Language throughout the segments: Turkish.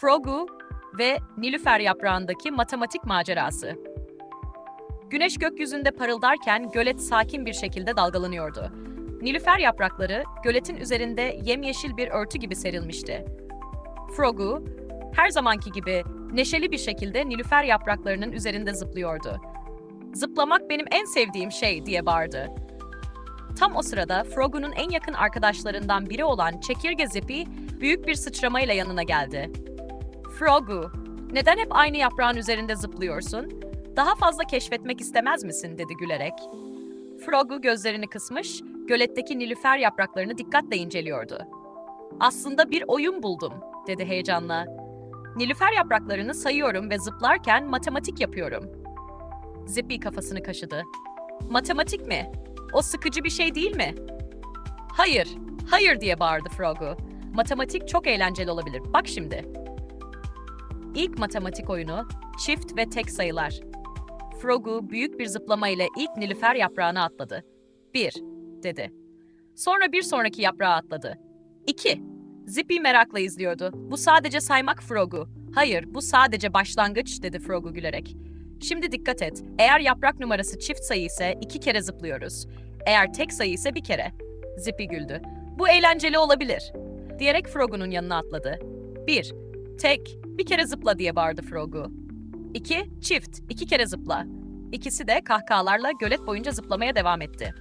Frogu ve Nilüfer yaprağındaki matematik macerası. Güneş gökyüzünde parıldarken gölet sakin bir şekilde dalgalanıyordu. Nilüfer yaprakları göletin üzerinde yemyeşil bir örtü gibi serilmişti. Frogu, her zamanki gibi neşeli bir şekilde Nilüfer yapraklarının üzerinde zıplıyordu. Zıplamak benim en sevdiğim şey diye bağırdı. Tam o sırada Frogu'nun en yakın arkadaşlarından biri olan Çekirge Zippy büyük bir sıçramayla yanına geldi. Frogu, neden hep aynı yaprağın üzerinde zıplıyorsun? Daha fazla keşfetmek istemez misin? dedi gülerek. Frogu gözlerini kısmış, göletteki nilüfer yapraklarını dikkatle inceliyordu. Aslında bir oyun buldum, dedi heyecanla. Nilüfer yapraklarını sayıyorum ve zıplarken matematik yapıyorum. Zippy kafasını kaşıdı. Matematik mi? O sıkıcı bir şey değil mi? Hayır, hayır diye bağırdı Frogu. Matematik çok eğlenceli olabilir. Bak şimdi. İlk matematik oyunu çift ve tek sayılar. Frogu büyük bir zıplama ile ilk nilüfer yaprağına atladı. Bir, dedi. Sonra bir sonraki yaprağa atladı. İki. Zippy merakla izliyordu. Bu sadece saymak Frogu. Hayır, bu sadece başlangıç, dedi Frogu gülerek. Şimdi dikkat et. Eğer yaprak numarası çift sayı ise iki kere zıplıyoruz. Eğer tek sayı ise bir kere. Zippy güldü. Bu eğlenceli olabilir. Diyerek Frogu'nun yanına atladı. Bir, tek, bir kere zıpla diye bağırdı Frogu. İki, çift, iki kere zıpla. İkisi de kahkahalarla gölet boyunca zıplamaya devam etti.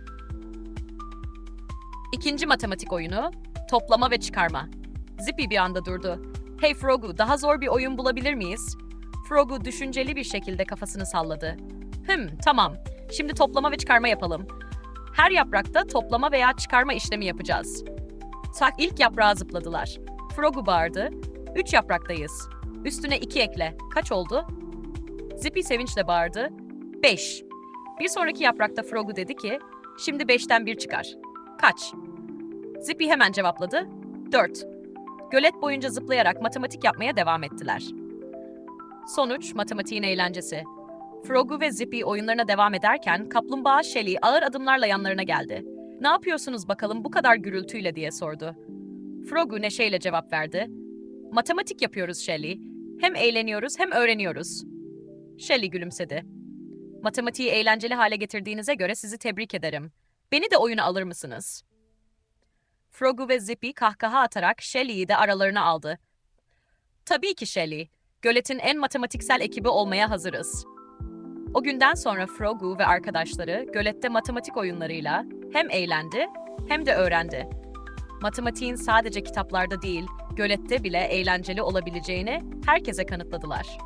İkinci matematik oyunu, toplama ve çıkarma. Zippy bir anda durdu. Hey Frogu, daha zor bir oyun bulabilir miyiz? Frogu düşünceli bir şekilde kafasını salladı. Hım, tamam. Şimdi toplama ve çıkarma yapalım. Her yaprakta toplama veya çıkarma işlemi yapacağız. Tak ilk yaprağa zıpladılar. Frogu bağırdı. Üç yapraktayız. Üstüne iki ekle. Kaç oldu? Zippy sevinçle bağırdı. Beş. Bir sonraki yaprakta Frogu dedi ki, şimdi beşten bir çıkar. Kaç? Zippy hemen cevapladı. Dört. Gölet boyunca zıplayarak matematik yapmaya devam ettiler. Sonuç, matematiğin eğlencesi. Frogu ve Zippy oyunlarına devam ederken kaplumbağa Shelly ağır adımlarla yanlarına geldi. Ne yapıyorsunuz bakalım bu kadar gürültüyle diye sordu. Frogu neşeyle cevap verdi. Matematik yapıyoruz Shelly. Hem eğleniyoruz hem öğreniyoruz. Shelly gülümsedi. Matematiği eğlenceli hale getirdiğinize göre sizi tebrik ederim. Beni de oyuna alır mısınız? Frogu ve Zippy kahkaha atarak Shelly'yi de aralarına aldı. Tabii ki Shelly. Gölet'in en matematiksel ekibi olmaya hazırız. O günden sonra Frogu ve arkadaşları gölette matematik oyunlarıyla hem eğlendi hem de öğrendi. Matematiğin sadece kitaplarda değil, gölette bile eğlenceli olabileceğini herkese kanıtladılar.